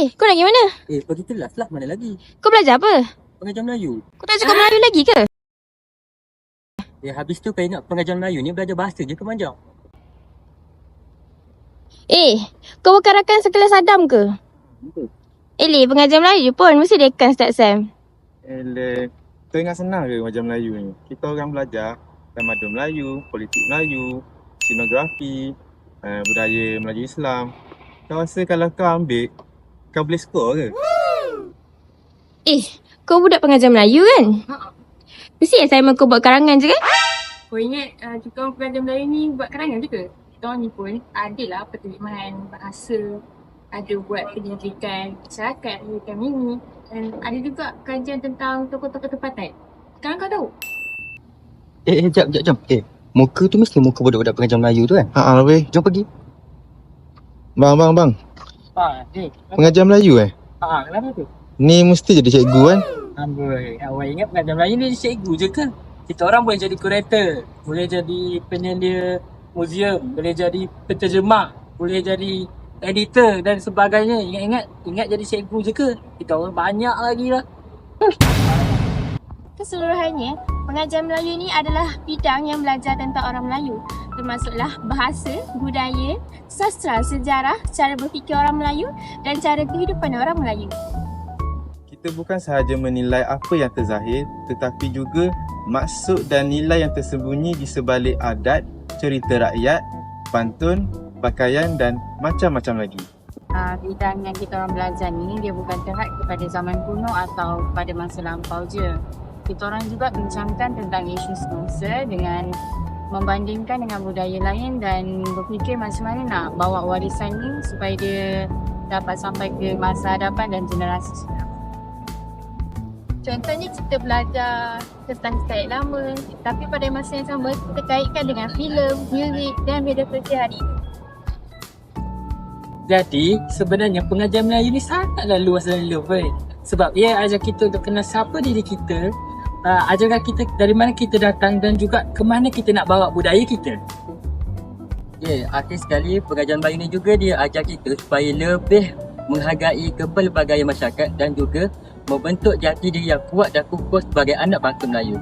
Eh, kau nak pergi mana? Eh, pergi kelas lah. Mana lagi? Kau belajar apa? Pengajar Melayu. Kau tak cakap Melayu lagi ke? Eh, habis tu kau ingat pengajar Melayu ni belajar bahasa je ke panjang? Eh, kau bukan rakan sekelas Adam ke? Betul. Eh, Leh, pengajar Melayu pun mesti dekan start sem. Eleh, kau ingat senang ke macam Melayu ni? Kita orang belajar tamadun Melayu, politik Melayu, sinografi, uh, budaya Melayu Islam. Kau rasa kalau kau ambil, kau boleh skor ke? Eh, kau budak pengajar Melayu kan? Mesti assignment kau buat karangan je kan? Kau ingat uh, kita orang pengajar Melayu ni buat karangan juga? Kita orang ni pun adalah penerimaan bahasa, ada buat pendidikan masyarakat, pendidikan mini dan ada juga kajian tentang tokoh-tokoh tempatan. Sekarang kau tahu? Eh, eh, jap, jap, jap. Eh, muka tu mesti muka budak-budak pengajar Melayu tu kan? Haa, weh. Jom pergi. Bang, bang, bang. Ah, eh. Pengajar Melayu eh? Ah, kenapa tu? Ni mesti jadi cikgu kan? Amboi, awak ingat pengajar Melayu ni cikgu je ke? Kita orang boleh jadi kurator, boleh jadi penyelia museum, boleh jadi penterjemah, boleh jadi editor dan sebagainya. Ingat-ingat, ingat jadi cikgu je ke? Kita orang banyak lagi lah. Keseluruhannya, pengajar Melayu ni adalah bidang yang belajar tentang orang Melayu. Termasuklah bahasa, budaya, sastra, sejarah, cara berfikir orang Melayu dan cara kehidupan orang Melayu. Kita bukan sahaja menilai apa yang terzahir, tetapi juga maksud dan nilai yang tersembunyi di sebalik adat, cerita rakyat, pantun, pakaian dan macam-macam lagi. uh, bidang yang kita orang belajar ni dia bukan terhad kepada zaman kuno atau pada masa lampau je. Kita orang juga bincangkan tentang isu semasa dengan membandingkan dengan budaya lain dan berfikir macam mana nak bawa warisan ni supaya dia dapat sampai ke masa hadapan dan generasi. Contohnya kita belajar tentang kain lama tapi pada masa yang sama kita kaitkan dengan filem, muzik dan media sosial hari ini. Jadi sebenarnya pengajar Melayu ni sangatlah luas dan relevan Sebab ia ajar kita untuk kenal siapa diri kita uh, Ajarkan kita dari mana kita datang dan juga ke mana kita nak bawa budaya kita Ya, yeah, artis sekali pengajar Melayu ni juga dia ajar kita supaya lebih menghargai kepelbagaian masyarakat dan juga membentuk jati diri yang kuat dan kukuh sebagai anak bangsa Melayu.